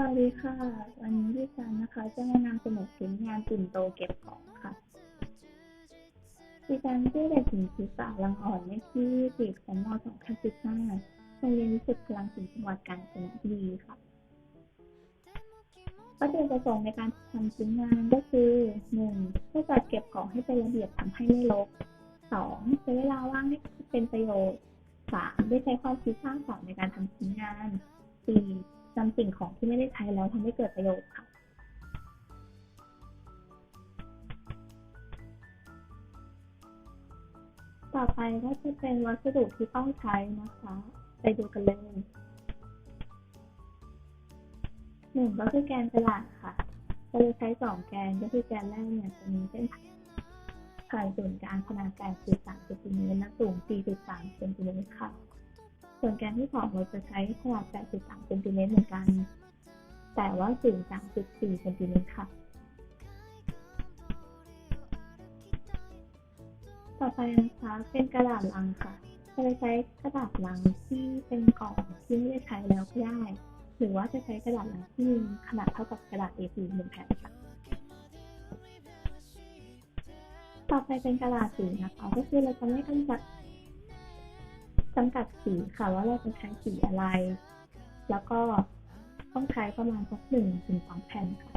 วัสดีค่ะ วันนี้ดิฉันนะคะ จะมานำเสนอชิ้นงานปิ่นโตเก็บของค่ะดิฉันชื่อเด็กหญิงศิษาลังอ่อนเลขที่สิบชั้นม .2 โรงเรียนวิสุทธิพลังศิลป์จังหวัดกาญจนบุรีค่ะประเด็นประสงค์ในการทำชิ้นงานก็คือหนึ่งเพื่อจัดเก็บของให้เป็นระเบียบทำให้ไม่รกสองใช้เวลาว่างให้เป็นประโยชน์สามได้ใช้ความคิดสร้างสรรค์ในการทำชิ้นงานสี่ นำสิ่งของที่ไม่ได้ใช้แล้วทำให้เกิดประโยชน์ค่ะต่อไปก็จะเป็นวัสดุที่ต้องใช้นะคะ ไปดูกันเลยหนึ่งก็คือแกนกระดาษค่ะเราจะใช้สองแกนก็คือแกนแรกเนี่ยจะมีเส้นผ่านศูนย์กลางขนาด8.3เซนติเมตรและสูง4.3เซนติเมตรค่ะ ส่วนแกนที่สองเราจะใช้ขนาด 8.3เซนติเมตรเหมือนกัน แต่ว่าสูง 3.4เซนติเมตรค่ะ ต่อไปนะคะเป็นกระดาษลังค่ะจะใช้กระดาษลังที่เป็นกล่องที่ไม่ได้ใช้แล้วก็ได้ หรือว่าจะใช้กระดาษลังที่มีขนาดเท่ากับกระดาษ A4 หนึ่งแผ่นค่ะ ต่อไปเป็นกระดาษสีนะคะ ก็คือเราจะไม่กำจัด จำกัดสีค่ะว่าเราจะใช้สีอะไร แล้วก็ต้องใช้ประมาณสักหนึ่งถึงสองแผ่นค่ะ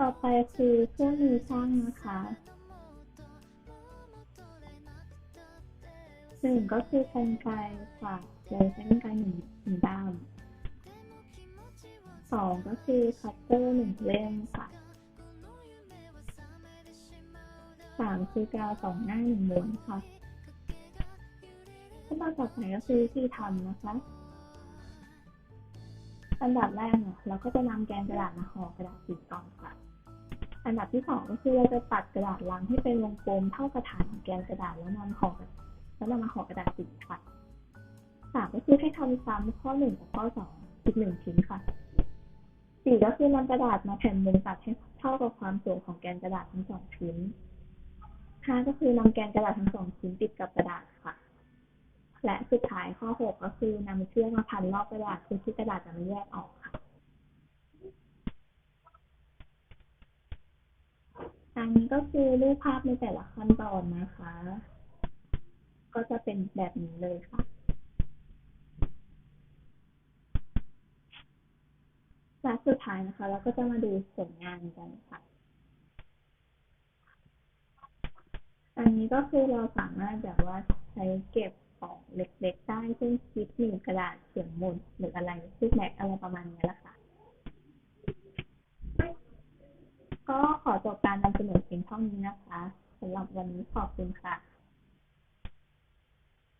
ต่อไปคือเครื่องมือช่างนะคะหนึ่งก็คือกรรไกรค่ะเราใช้กรรไกรหนึ่งหนึ่งด้ามสองก็คือคัตเตอร์หนึ่งเล่มค่ะ สามคือกาวสองหน้าหนึ่งม้วนค่ะขั้นตอนต่อไปก็คือวิธีทำนะคะอันดับแรกเนี่ยเราก็จะนำแกนกระดาษมาห่อกระดาษสีก่อนค่ะ อันดับที่สองก็คือเราจะตัดกระดาษลังให้เป็นวงกลมเท่ากระถางของแกนกระดาษแล้วนำห่อแล้วนำมาห่อกระดาษสีค่ะสามก็คือให้ทำซ้ำข้อหนึ่งกับข้อสองอีกหนึ่งชิ้นค่ะสี่ก็คือนำกระดาษมาแผ่นมุมตัดให้เท่ากับความสูงของแกนกระดาษทั้งสองชิ้น ห้าก็คือนำแกนกระดาษทั้งสองชิ้นติดกับกระดาษค่ะ และสุดท้ายข้อหกก็คือนำเชือกมาพันรอบกระดาษเพื่อที่กระดาษจะไม่แยกออกค่ะอันนี้ก็คือรูปภาพในแต่ละขั้นตอนนะคะ ก็จะเป็นแบบนี้เลยค่ะและสุดท้ายนะคะ เราก็จะมาดูผลงานกันค่ะ อั นี้ก็คือเราสามารถแบบว่าใช้เก็บของเล็กๆได้เช่นชิปหนึ่งกระดาษเขียนหมุดหรืออะไรรูปแม็กอะไรประมาณนี้แหละค่ะ ก็ขอจบการนำเสนอเพียงเท่านี้นะคะสำหรับวันนี้ขอบคุณค่ะ